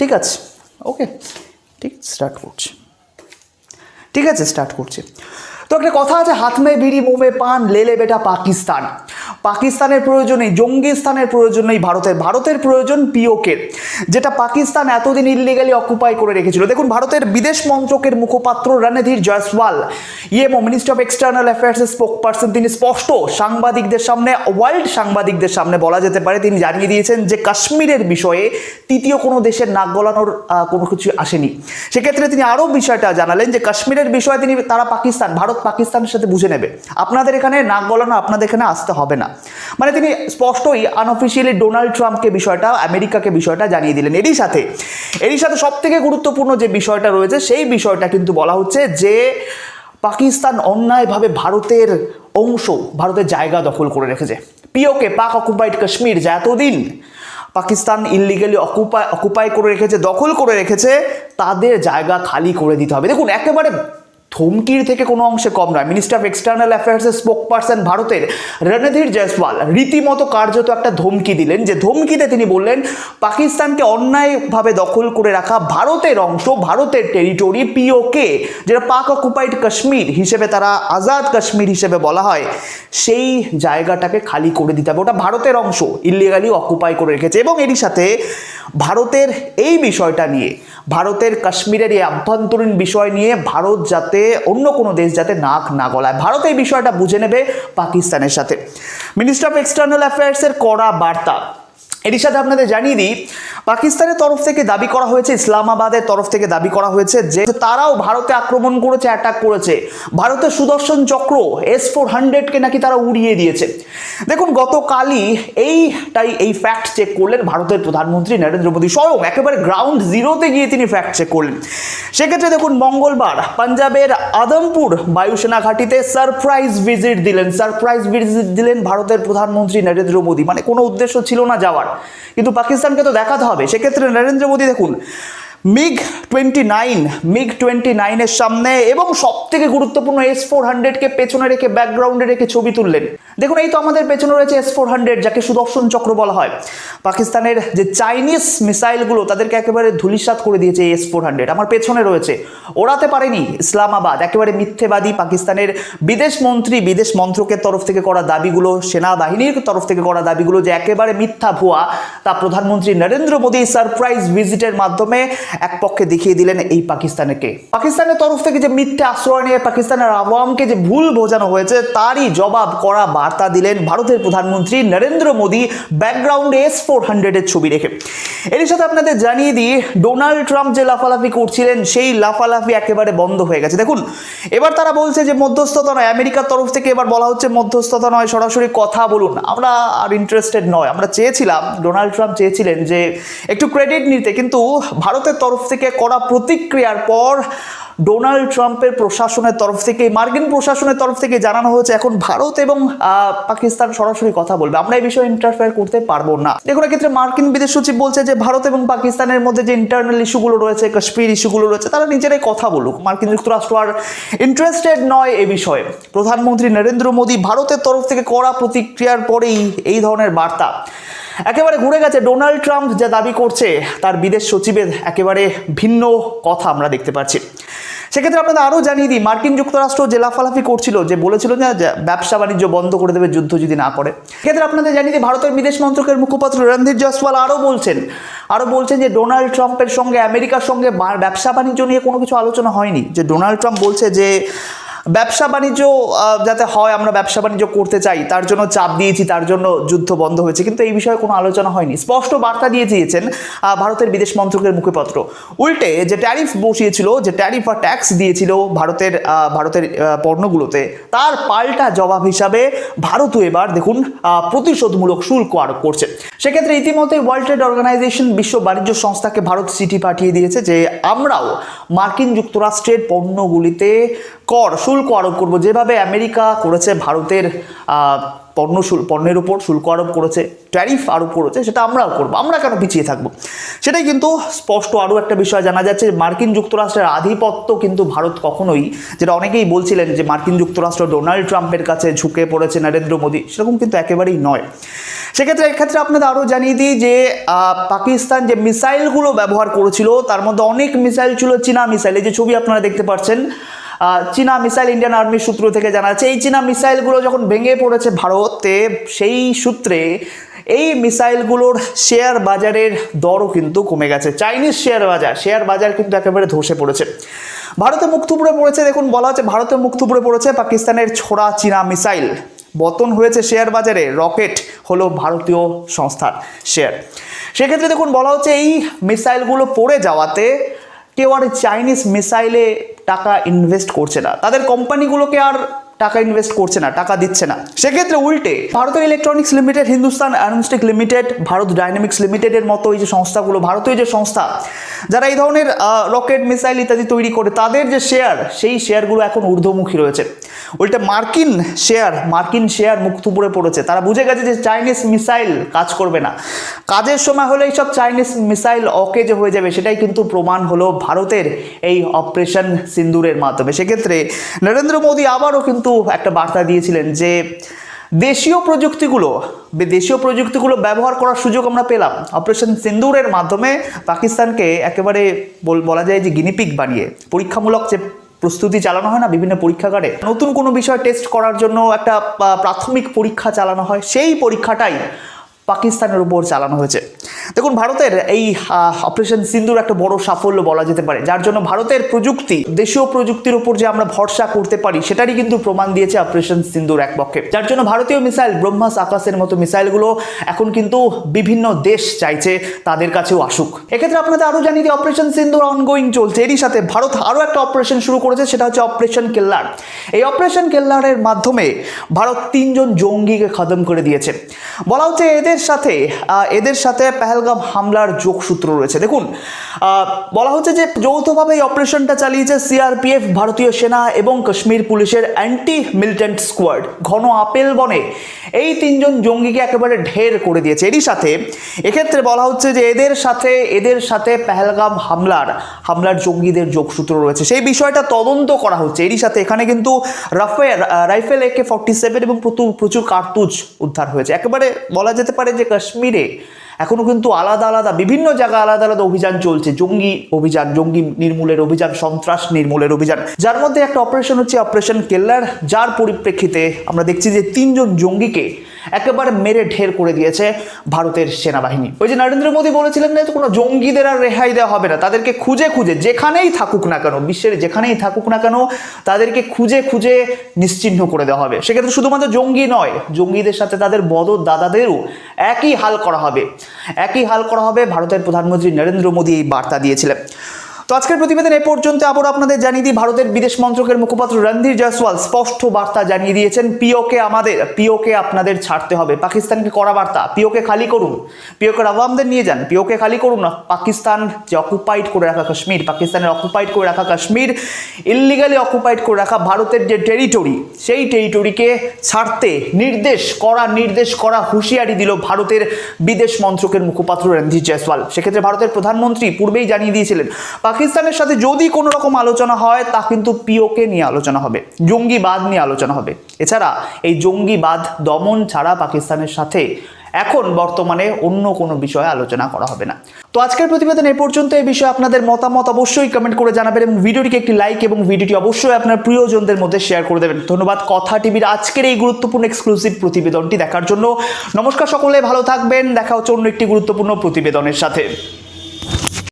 ঠিক আছে ওকে ঠিক স্টার্ট করছি। ঠিক আছে স্টার্ট করছি। তো একটা কথা আছে, হাত মে বিড়ি মুমে পান লেলে বেটা পাকিস্তান। পাকিস্তানের প্রয়োজন জঙ্গিস্তানের প্রয়োজন নেই ভারতের ভারতের প্রয়োজন পিওকে, যেটা পাকিস্তান এতদিন ইলিগালি অকুপাই করে রেখেছিল। দেখুন, ভারতের বিদেশ মন্ত্রকের মুখপাত্র রণধীর জয়সওয়াল ইএমও মিনিস্টার অফ এক্সটার্নাল অ্যাফেয়ার্সের স্পোক পার্সন তিনি স্পষ্ট সাংবাদিকদের সামনে ওয়ার্ল্ড সাংবাদিকদের সামনে বলা যেতে পারে। তিনি জানিয়ে দিয়েছেন যে কাশ্মীরের বিষয়ে তৃতীয় কোনো দেশের নাক গলানোর কোনো কিছু আসেনি। সেক্ষেত্রে তিনি আরও বিষয়টা জানালেন যে কাশ্মীরের বিষয়ে তিনি, তারা পাকিস্তান, ভারত পাকিস্তানের সাথে বুঝে নেবে। আপনাদের এখানে নাক গলানো আপনাদের এখানে আসতে হবে না। মানে তিনি স্পষ্টই আনঅফিসিয়ালি ডোনাল্ড ট্রাম্পকে বিষয়টা, আমেরিকাকে বিষয়টা জানিয়ে দিলেন। এরই সাথে এরই সাথে সব থেকে গুরুত্বপূর্ণ যে বিষয়টা রয়েছে, সেই বিষয়টা কিন্তু বলা হচ্ছে যে পাকিস্তান অন্যায়ভাবে ভারতের অংশ, ভারতের জায়গা দখল করে রেখেছে। পিওকে, পাক অকুপাইড কাশ্মীর, যা এতদিন পাকিস্তান ইলিগালি অকুপাই অকুপাই করে রেখেছে, দখল করে রেখেছে, তাদের জায়গা খালি করে দিতে হবে। দেখুন, একেবারে ধমকির থেকে কোনো অংশে কম নয়। মিনিস্টার অফ এক্সটার্নাল অ্যাফেয়ার্সের স্পোক পার্সন ভারতের রণধীর জয়সওয়াল রীতিমতো কার্যত একটা ধমকি দিলেন, যে ধমকিতে তিনি বললেন, পাকিস্তানকে অন্যায়ভাবে দখল করে রাখা ভারতের অংশ, ভারতের টেরিটরি পিওকে যেটা পাক অকুপাইড কাশ্মীর হিসেবে তারা আজাদ কাশ্মীর হিসেবে বলা হয়, সেই জায়গাটাকে খালি করে দিতে হবে। ওটা ভারতের অংশ ইলিগালি অকুপাই করে রেখেছে। এবং এরই সাথে ভারতের এই বিষয়টা নিয়ে, ভারতের কাশ্মীরের এই আভ্যন্তরীণ বিষয় নিয়ে ভারত যাতে অন্য কোনো দেশ যাতে নাক না গলায়। ভারত এই বিষয়টা বুঝে নেবে পাকিস্তানের সাথে। মিনিস্টার অফ এক্সটার্নাল অ্যাফেয়ার্সের কড়া বার্তা। এরই সাথে আপনাদের জানিয়ে দিই, পাকিস্তানের তরফ থেকে দাবি করা হয়েছে, ইসলামাবাদের তরফ থেকে দাবি করা হয়েছে যে তারাও ভারতে আক্রমণ করেছে অ্যাটাক করেছে। ভারতের সুদর্শন চক্র এস ফোর হান্ড্রেডকে নাকি তারা উড়িয়ে দিয়েছে। দেখুন, গতকালই এইটাই এই ফ্যাক্ট চেক করলেন ভারতের প্রধানমন্ত্রী নরেন্দ্র মোদী স্বয়ং, একেবারে গ্রাউন্ড জিরোতে গিয়ে তিনি ফ্যাক্ট চেক করলেন। সেক্ষেত্রে দেখুন, মঙ্গলবার পাঞ্জাবের আদমপুর বায়ুসেনা ঘাঁটিতে সারপ্রাইজ ভিজিট দিলেন সারপ্রাইজ ভিজিট দিলেন ভারতের প্রধানমন্ত্রী নরেন্দ্র মোদী। মানে কোনো উদ্দেশ্য ছিল না যাওয়ার। কিন্তু পাকিস্তানকে তো দেখাতে হবে। সেক্ষেত্রে নরেন্দ্র মোদী দেখুন, MiG twenty nine, MiG twenty নাইনের সামনে এবং সবথেকে গুরুত্বপূর্ণ এস ফোর হান্ড্রেডকে পেছনে রেখে ব্যাকগ্রাউন্ডে রেখে ছবি তুললেন। দেখুন, এই তো আমাদের পেছনে রয়েছে এস ফোর হান্ড্রেড যাকে সুদর্শন চক্র বলা হয়। পাকিস্তানের যে চাইনিজ মিসাইলগুলো, তাদেরকে একেবারে ধুলিসাৎ করে দিয়েছে এস ফোর হান্ড্রেড আমার পেছনে রয়েছে। ওড়াতে পারেনি ইসলামাবাদ, একেবারে মিথ্যেবাদী পাকিস্তানের বিদেশ মন্ত্রী, বিদেশ মন্ত্রকের তরফ থেকে করা দাবিগুলো, সেনাবাহিনীর তরফ থেকে করা দাবিগুলো যে একেবারে মিথ্যা ভুয়া, তা প্রধানমন্ত্রী নরেন্দ্র মোদী সারপ্রাইজ ভিজিটের মাধ্যমে এক পক্ষে দেখিয়ে দিলেন এই পাকিস্তানকে। পাকিস্তানের তরফ থেকে যে মিথ্যে আশ্রয় নিয়ে পাকিস্তানের আওয়ামকে যে ভুল বোঝানো হয়েছে, তারই জবাব করা বার্তা দিলেন ভারতের প্রধানমন্ত্রী নরেন্দ্র মোদী ব্যাকগ্রাউন্ডে এস ফোর হান্ড্রেডের ছবি রেখে। এর সাথে আপনাদের জানিয়ে দিই, ডোনাল্ড ট্রাম্প যে লাফালাফি করছিলেন, সেই লাফালাফি একেবারে বন্ধ হয়ে গেছে। দেখুন, এবার তারা বলছে যে মধ্যস্থতা নয়, আমেরিকার তরফ থেকে এবার বলা হচ্ছে মধ্যস্থতা নয়, সরাসরি কথা বলুন। আমরা আর ইন্টারেস্টেড নয়, আমরা চেয়েছিলাম, ডোনাল্ড ট্রাম্প চেয়েছিলেন যে একটু ক্রেডিট নিতে, কিন্তু ভারতের তরফ থেকে করা প্রতিক্রিয়ার পর ডোনাল্ড ট্রাম্পের প্রশাসনের তরফ থেকে, মার্কিন প্রশাসনের তরফ থেকে জানানো হয়েছে, এখন ভারত এবং পাকিস্তান সরাসরি কথা বলবে। আমরা এই বিষয়ে ইন্টারফেয়ার করতে পারব না। দেখুন, এক্ষেত্রে মার্কিন বিদেশ সচিব বলছে যে, ভারত এবং পাকিস্তানের মধ্যে যে ইন্টারনাল ইস্যুগুলো রয়েছে, কাশ্মীর ইস্যুগুলো রয়েছে, তারা নিজেরাই কথা বলুক। মার্কিন যুক্তরাষ্ট্র আর ইন্টারেস্টেড নয় এ বিষয়ে। প্রধানমন্ত্রী নরেন্দ্র মোদী ভারতের তরফ থেকে কড়া প্রতিক্রিয়ার পরেই এই ধরনের বার্তা। একেবারে ঘুরে গেছে, ডোনাল্ড ট্রাম্প যা দাবি করছে, তার বিদেশ সচিবের একেবারে ভিন্ন কথা আমরা দেখতে পাচ্ছি। সেক্ষেত্রে আপনাদের আরও জানিয়ে দিই, মার্কিন যুক্তরাষ্ট্র যে লাফালাফি করছিল, যে বলেছিল যে ব্যবসা বাণিজ্য বন্ধ করে দেবে যুদ্ধ যদি না করে। সেক্ষেত্রে আপনাদের জানিয়ে দিই, ভারতের বিদেশ মন্ত্রকের মুখপাত্র রণধীর জয়সওয়াল আরও বলছেন আরও বলছেন যে ডোনাল্ড ট্রাম্পের সঙ্গে আমেরিকার সঙ্গে ব্যবসা বাণিজ্য নিয়ে কোনো কিছু আলোচনা হয়নি। যে ডোনাল্ড ট্রাম্প বলছে যে ব্যবসা বাণিজ্য যাতে হয়, আমরা ব্যবসা বাণিজ্য করতে চাই, তার জন্য চাপ দিয়েছি, তার জন্য যুদ্ধ বন্ধ হয়েছে। কিন্তু এই বিষয়ে কোনো আলোচনা হয়নি। স্পষ্ট বার্তা দিয়ে দিয়েছেন ভারতের বিদেশ মন্ত্রকের মুখপাত্র। উল্টে যে ট্যারিফ বসিয়েছিল, যে ট্যারিফ বা ট্যাক্স দিয়েছিল ভারতের ভারতের পণ্যগুলোতে, তার পাল্টা জবাব হিসাবে ভারতও এবার দেখুন প্রতিশোধমূলক শুল্ক আরোপ করছে। সেক্ষেত্রে ইতিমধ্যে ওয়ার্ল্ড ট্রেড অর্গানাইজেশন বিশ্ব বাণিজ্য সংস্থাকে ভারত চিঠি পাঠিয়ে দিয়েছে যে, আমরাও মার্কিন যুক্তরাষ্ট্রের পণ্যগুলিতে কর, শুল্ক আরোপ করব। যেভাবে আমেরিকা করেছে, ভারতের পণ্য শুল- পণ্যের উপর শুল্ক আরোপ করেছে, ট্যারিফ আরোপ করেছে, সেটা আমরাও করব, আমরা কেন পিছিয়ে থাকব? সেটাই কিন্তু স্পষ্ট আরও একটা বিষয় জানা যাচ্ছে মার্কিন যুক্তরাষ্ট্রের আধিপত্য কিন্তু ভারত কখনোই, যেটা অনেকেই বলছিলেন যে মার্কিন যুক্তরাষ্ট্র ডোনাল্ড ট্রাম্পের কাছে ঝুঁকে পড়েছে নরেন্দ্র মোদী, সেরকম কিন্তু একেবারেই নয়। সেক্ষেত্রে এক্ষেত্রে আপনাদের আরও জানিয়ে দিই যে পাকিস্তান যে মিসাইলগুলো ব্যবহার করেছিল, তার মধ্যে অনেক মিসাইল ছিল, চীনা মিসাইল, এই যে ছবি আপনারা দেখতে পাচ্ছেন চীনা মিসাইল ইন্ডিয়ান আর্মির সূত্র থেকে জানা যাচ্ছে এই চীনা মিসাইলগুলো যখন ভেঙে পড়েছে ভারতে, সেই সূত্রে এই মিসাইলগুলোর শেয়ার বাজারের দরও কিন্তু কমে গেছে। চাইনিজ শেয়ার বাজার শেয়ার বাজার কিন্তু একেবারে ধসে পড়েছে। ভারতে মুখ পড়েছে, দেখুন বলা হচ্ছে ভারতে মুখ থুবড়ে পড়েছে পাকিস্তানের ছোড়া চীনা মিসাইল। পতন হয়েছে শেয়ার বাজারে, রকেট হলো ভারতীয় সংস্থার শেয়ার। সেক্ষেত্রে দেখুন বলা হচ্ছে, এই মিসাইলগুলো পড়ে যাওয়াতে কেউ আর চাইনিজ মিসাইলে টাকা ইনভেস্ট করছে না। তাদের কোম্পানিগুলোকে আর টাকা ইনভেস্ট করছে না, টাকা দিচ্ছে না। সেক্ষেত্রে উল্টে ভারতের electronics limited Hindustan aeronautics limited Bharat dynamics লিমিটেডের মতো এই যে সংস্থাগুলো, ভারতীয় যে সংস্থা, যারা এই ধরনের রকেট মিসাইল ইত্যাদি তৈরি করে, তাদের যে শেয়ার সেই শেয়ারগুলো এখন ঊর্ধ্বমুখী রয়েছে। উল্টে মার্কিন শেয়ার মার্কিন শেয়ার মুখ পড়ে পড়েছে। তারা বুঝে গেছে যে চাইনিজ মিসাইল কাজ করবে না। কাজের সময় হলে এইসব চাইনিজ মিসাইল অকেজে হয়ে যাবে, সেটাই কিন্তু প্রমাণ হলো ভারতের এই অপারেশন সিন্দুরের মাধ্যমে। সেক্ষেত্রে নরেন্দ্র মোদী আবারও কিন্তু একটা বার্তা দিয়েছিলেন যে, দেশীয় প্রযুক্তিগুলো দেশীয় প্রযুক্তিগুলো ব্যবহার করার সুযোগ আমরা পেলাম। অপারেশন সিন্দুরের মাধ্যমে পাকিস্তানকে একেবারে বলা যায় যে গিনিপিক বানিয়ে, পরীক্ষামূলক যে প্রস্তুতি চালানো হয় না, বিভিন্ন পরীক্ষাগারে নতুন কোনো বিষয় টেস্ট করার জন্য একটা প্রাথমিক পরীক্ষা চালানো হয়। সেই পরীক্ষাটাই পাকিস্তানের উপর চালানো হয়েছে। দেখুন, ভারতের এই অপারেশন সিন্দুর একটা বড় সাফল্য বলা যেতে পারে। যার জন্য ভারতের প্রযুক্তি, দেশীয় প্রযুক্তির উপর যে আমরা ভরসা করতে পারি, সেটারই কিন্তু প্রমাণ দিয়েছে অপারেশন সিন্দুর এক পক্ষে যার জন্য ভারতীয় মিসাইল ব্রহ্মাস আকাশের মতো মিসাইলগুলো এখন কিন্তু বিভিন্ন দেশ চাইছে তাদের কাছেও আসুক। এক্ষেত্রে আপনাদের আরও জানি যে অপারেশন সিন্দুর অনগোয়িং চলছে। এরই সাথে ভারত আরও একটা অপারেশন শুরু করেছে, সেটা হচ্ছে অপারেশন কেল্লার। এই অপারেশন কেল্লারের মাধ্যমে ভারত তিনজন জঙ্গিকে খতম করে দিয়েছে। বলা হচ্ছে এদের সাথে এদের সাথে পেহেলগাম হামলার যোগসূত্র রয়েছে। দেখুন বলা হচ্ছে যে যৌথভাবে এই অপারেশনটা চালিয়েছে সিআরপিএফ, ভারতীয় সেনা এবং কাশ্মীর পুলিশের অ্যান্টি মিলিটেন্ট স্কোয়াড। ঘন আপেল বনে এই তিনজন জঙ্গিকে একেবারে ঢের করে দিয়েছে। এরই সাথে, এক্ষেত্রে বলা হচ্ছে যে এদের সাথে এদের সাথে পেহেলগাম হামলার হামলার জঙ্গিদের যোগসূত্র রয়েছে। সেই বিষয়টা তদন্ত করা হচ্ছে। এরই সাথে এখানে কিন্তু Rafale, rifle AK forty seven এবং প্রচুর প্রচুর কার্তুজ উদ্ধার হয়েছে। একেবারে বলা যেতে পারে যে কাশ্মীরে এখনও কিন্তু আলাদা আলাদা, বিভিন্ন জায়গায় আলাদা আলাদা অভিযান চলছে। জঙ্গি অভিযান, জঙ্গি নির্মূলের অভিযান, সন্ত্রাস নির্মূলের অভিযান। যার মধ্যে একটা অপারেশন হচ্ছে অপারেশন কেল্লার যার পরিপ্রেক্ষিতে আমরা দেখছি যে তিনজন জঙ্গিকে একেবারে মেরে ঢের করে দিয়েছে ভারতের সেনাবাহিনী। ওই যে নরেন্দ্র মোদী বলেছিলেন যে কোনো জঙ্গিদের আর রেহাই দেওয়া হবে না। তাদেরকে খুঁজে খুঁজে, যেখানেই থাকুক না কেন, বিশ্বের যেখানেই থাকুক না কেন, তাদেরকে খুঁজে খুঁজে নিশ্চিহ্ন করে দেওয়া হবে। সেক্ষেত্রে শুধুমাত্র জঙ্গি নয়, জঙ্গিদের সাথে তাদের বদর দাদাদেরও একই হাল করা হবে। একই হাল করা হবে ভারতের প্রধানমন্ত্রী নরেন্দ্র মোদী এই বার্তা দিয়েছিলেন। তো আজকের প্রতিবেদন এ পর্যন্ত আবার আপনাদের জানিয়ে দিই, ভারতের বিদেশ মন্ত্রকের মুখপাত্র রণধীর জয়সওয়াল স্পষ্ট বার্তা জানিয়ে দিয়েছেন, পিওকে আমাদের, পিওকে আপনাদের ছাড়তে হবে। পাকিস্তানকে করা বার্তা, পিওকে খালি করুন। পিওকের আওয়ামদের নিয়ে যান, পিওকে খালি করুন না। পাকিস্তান যে অকুপাইড করে রাখা কাশ্মীর, পাকিস্তানের অকুপাইড করে রাখা কাশ্মীর ইলিগালি অকুপাইড করে রাখা ভারতের যে টেরিটরি সেই টেরিটরিকে ছাড়তে নির্দেশ করা নির্দেশ করা হুঁশিয়ারি দিল ভারতের বিদেশ মন্ত্রকের মুখপাত্র রণধীর জয়সওয়াল। সেক্ষেত্রে ভারতের প্রধানমন্ত্রী পূর্বেই জানিয়ে দিয়েছিলেন পাকিস্তানের সাথে যদি কোনো রকম আলোচনা হয়, তা কিন্তু পিওকে নিয়ে আলোচনা হবে, জঙ্গিবাদ নিয়ে আলোচনা হবে। এছাড়া এই জঙ্গিবাদ দমন ছাড়া পাকিস্তানের সাথে এখন বর্তমানে অন্য কোনো বিষয়ে আলোচনা করা হবে না। তো আজকের প্রতিবেদন এ পর্যন্ত এই বিষয়ে আপনাদের মতামত অবশ্যই কমেন্ট করে জানাবেন এবং ভিডিওটিকে একটি লাইক এবং ভিডিওটি অবশ্যই আপনার প্রিয়জনদের মধ্যে শেয়ার করে দেবেন। ধন্যবাদ কথা টিভির আজকের এই গুরুত্বপূর্ণ এক্সক্লুসিভ প্রতিবেদনটি দেখার জন্য। নমস্কার সকলে, ভালো থাকবেন, দেখা হচ্ছে অন্য একটি গুরুত্বপূর্ণ প্রতিবেদনের সাথে।